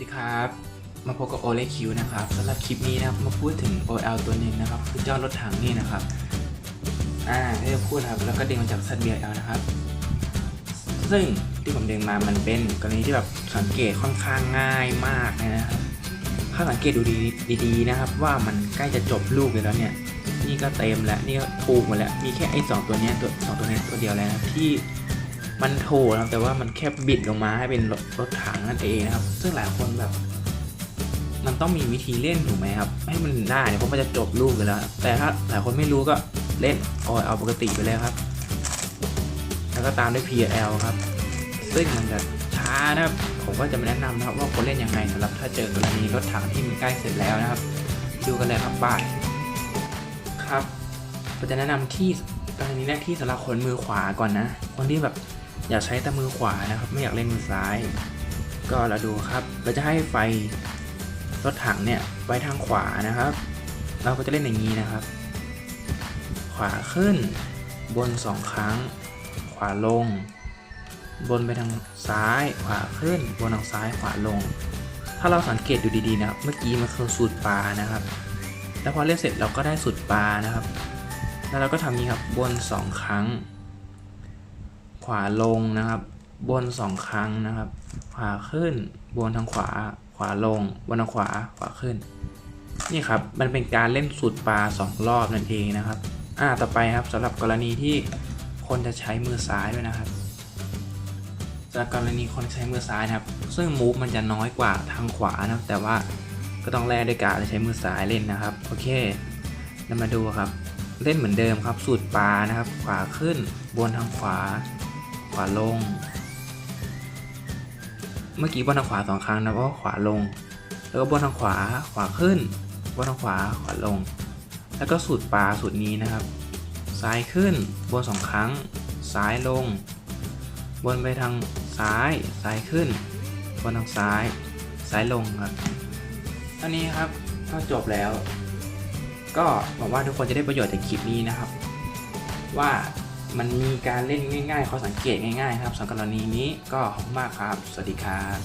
ดีครับ มาพบกับโอเลคิวนะครับสำหรับคลิปนี้นะครับมาพูดถึง OL ตัวหนึ่งนะครับคือเจ้ารถถังนี่นะครับ อ่าที่จะพูดนะครับแล้วก็ดึงมาจากซัด BL นะครับ ซึ่งที่ผมดึงมามันเป็นกรณีที่แบบสังเกตค่อนข้างง่ายมากนะครับถ้าสังเกตดูดีดีๆนะครับ ว่ามันใกล้จะจบลูกแล้วเนี่ย นี่ก็เต็มแล้วนี่ก็ถูกหมดแล้วมีแค่ไอ้สองตัวนี้ตัวสองตัวนี้ตัวเดียวแล้วที่ มันโถนะครับแต่ว่ามันแค่บิดลงมาให้เป็นรถรถถังนั่นเองนะครับ ซึ่งหลายคนแบบ มันต้องมีวิธีเล่นถูกไหมครับ ให้มันได้เนี่ยเพราะมันจะจบลูกไปแล้ว แต่ถ้าหลายคนไม่รู้ก็เล่นออยเอาปกติไปเลยครับ แล้วก็ตามด้วย PL ครับ ซึ่งมันจะช้านะครับ ผมก็จะมาแนะนำนะครับ ว่าควรเล่นยังไงสำหรับถ้าเจอกรณีรถถังที่มันใกล้เสร็จแล้วนะครับ ดูกันเลยครับบายครับเราจะแนะนำที่กรณีแรกที่สำหรับคนมือขวาก่อนนะ คนที่แบบ อยากใช้แต่มือขวานะครับ ไม่อยากเล่นมือซ้าย ก็เราดูครับ เราจะให้ไฟรถถังเนี่ยไว้ทางขวานะครับ เราก็จะเล่นอย่างนี้นะครับ ขวาขึ้น บนสองครั้ง ขวาลง บนไปทางซ้าย ขวาขึ้น บนทางซ้าย ขวาลง ถ้าเราสังเกตดูดีๆนะครับ เมื่อกี้มันคือสูตรปลานะครับ แล้วพอเล่นเสร็จเราก็ได้สูตรปลานะครับ แล้วเราก็ทำนี้ครับ บนสองครั้ง วาลงนะครับ บนสองครั้งนะครับ ขวาขึ้น บนทางขวา ขวาลง บนทางขวา ขวาขึ้น นี่ครับ มันเป็นการเล่นสูตรปลาสองรอบนั่นเองนะครับ อ่า ต่อไปครับสำหรับกรณีที่คนจะใช้มือซ้ายด้วยนะครับสำหรับกรณีคนใช้มือซ้ายนะครับ ซึ่งมูฟมันจะน้อยกว่าทางขวานะแต่ว่าก็ต้องแลกด้วยการใช้มือซ้ายเล่นนะครับ โอเคเรามาดูครับ เล่นเหมือนเดิมครับ สูตรปลานะครับ ขวาขึ้น บนทางขวา ขวาลง เมื่อกี้บนทางขวาสองครั้งนะก็ขวาลง แล้วก็บนทางขวาขวาขึ้นบนทางขวาขวาลง แล้วก็สูตรปลาสูตรนี้นะครับ ซ้ายขึ้นบนสองครั้ง ซ้ายลง บนไปทางซ้ายซ้ายขึ้น บนทางซ้าย ซ้ายลงครับอันนี้ครับก็จบแล้ว ก็หวังว่าทุกคนจะได้ประโยชน์จากคลิปนี้นะครับ ว่า มันมีการเล่นง่ายๆข้อสังเกตง่ายๆ ครับสำหรับกรณีนี้ก็ขอบคุณมากครับ สวัสดีครับ